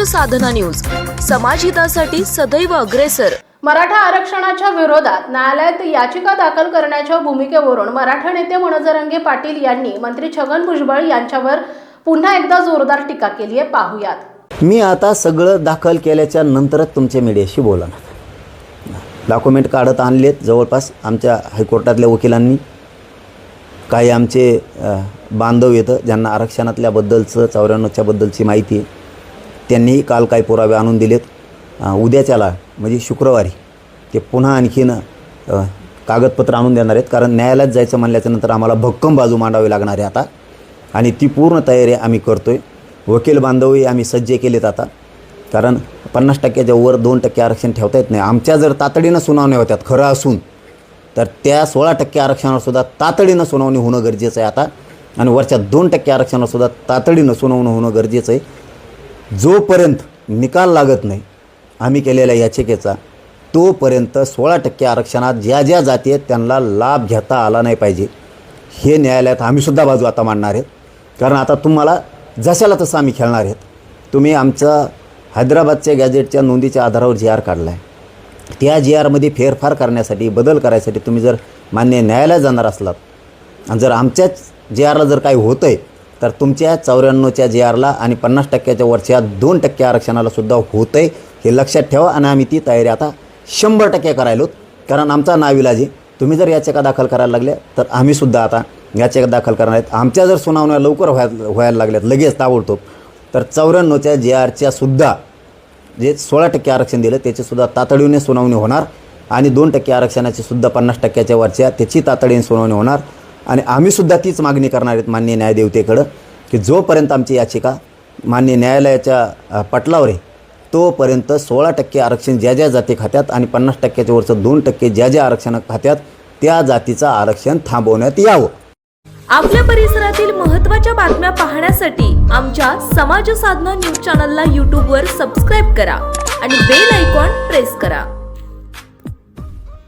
साधना news. समाजहितासाठी सदैव अग्रेसर. मराठा आरक्षणाच्या विरोधात न्यायालयात याचिका दाखल करण्याच्या भूमिकेवरून मराठा नेते मनोजरंगे पाटील यांनी मंत्री छगन भुजबळ यांच्यावर पुन्हा एकदा जोरदार टीका केली आहे. पाहुयात. मी आता सगळं दाखल केल्याच्या नंतरच तुमच्या मीडियाशी बोलणार. डॉक्युमेंट काढत आणलेत. जवळपास आमच्या हायकोर्टातल्या वकिलांनी काही आमचे बांधव येतं ज्यांना आरक्षणातल्याबद्दलचं चौऱ्याण्णवच्या बद्दलची माहिती आहे. त्यांनीही काल काही पुरावे आणून दिलेत. उद्याच्याला म्हणजे शुक्रवारी ते पुन्हा आणखीन कागदपत्र आणून देणार आहेत. कारण न्यायालयात जायचं म्हणल्याच्यानंतर आम्हाला भक्कम बाजू मांडावी लागणार आहे आता. आणि ती पूर्ण तयारी आम्ही करतो आहे वकील बांधवही आम्ही सज्ज केलेत आता. कारण पन्नास टक्क्याच्या वर दोन टक्के आरक्षण ठेवता येत नाही. आमच्या जर तातडीनं सुनावण्या होत्यात खरं असून तर त्या सोळा टक्के आरक्षणावरसुद्धा तातडीनं सुनावणी होणं गरजेचं आहे आता. आणि वरच्या दोन टक्के आरक्षणावरसुद्धा तातडीनं सुनावणं होणं गरजेचं आहे. जोपर्यंत निकाल लागत नाही आम्ही केलेल्या याचिकेचा तोपर्यंत सोळा टक्के आरक्षणात ज्या ज्या जाती आहेत त्यांना लाभ घेता आला नाही पाहिजे. हे न्यायालयात आम्हीसुद्धा बाजू आता मांडणार आहेत. कारण आता तुम्हाला जशाला तसं आम्ही खेळणार आहेत. तुम्ही आमचं हैदराबादच्या गॅजेटच्या नोंदीच्या आधारावर जी आर काढला आहे त्या जी आरमध्ये फेरफार करण्यासाठी बदल करायसाठी तुम्ही जर मान्य न्यायालयात जाणार असलात आणि जर आमच्याच जे आरला जर काही होतं आहे तर तुमच्या चौऱ्याण्णवच्या जे आरला आणि पन्नास टक्क्याच्या वरच्या दोन टक्के आरक्षणाला सुद्धा होतं आहे हे लक्षात ठेवा आणि आम्ही ती तयारी आता शंभर टक्के करायलोत. कारण आमचा नाविलाजी तुम्ही जर याचिका दाखल करायला लागल्या तर आम्हीसुद्धा आता याचिका दाखल करणार आहेत. आमच्या जर सुनावण्या लवकर व्हायला व्हायला लागल्यात लगेच ताबडतोब तर चौऱ्याण्णवच्या जे आरच्या सुद्धा जे सोळा टक्के आरक्षण दिलं त्याचीसुद्धा तातडीने सुनावणी होणार. आणि दोन टक्के आरक्षणाची सुद्धा पन्नास टक्क्याच्या वरच्या त्याची तातडीने सुनावणी होणार. आणि आम्हीसुद्धा तीच मागणी करणार आहेत मान्य न्यायदेवतेकडं की जोपर्यंत आमची याचिका मान्य न्यायालयाच्या पटलावर आहे तोपर्यंत सोळा टक्के आरक्षण ज्या ज्या जाती खात्यात आणि पन्नास टक्क्याच्या वरचं दोन टक्के ज्या ज्या आरक्षण खात्यात त्या जातीचं आरक्षण थांबवण्यात यावं. आपल्या परिसरातील महत्त्वाच्या बातम्या पाहण्यासाठी आमच्या समाज साधना न्यूज चॅनलला यूट्यूबवर सबस्क्राईब करा आणि बेल आयकॉन प्रेस करा.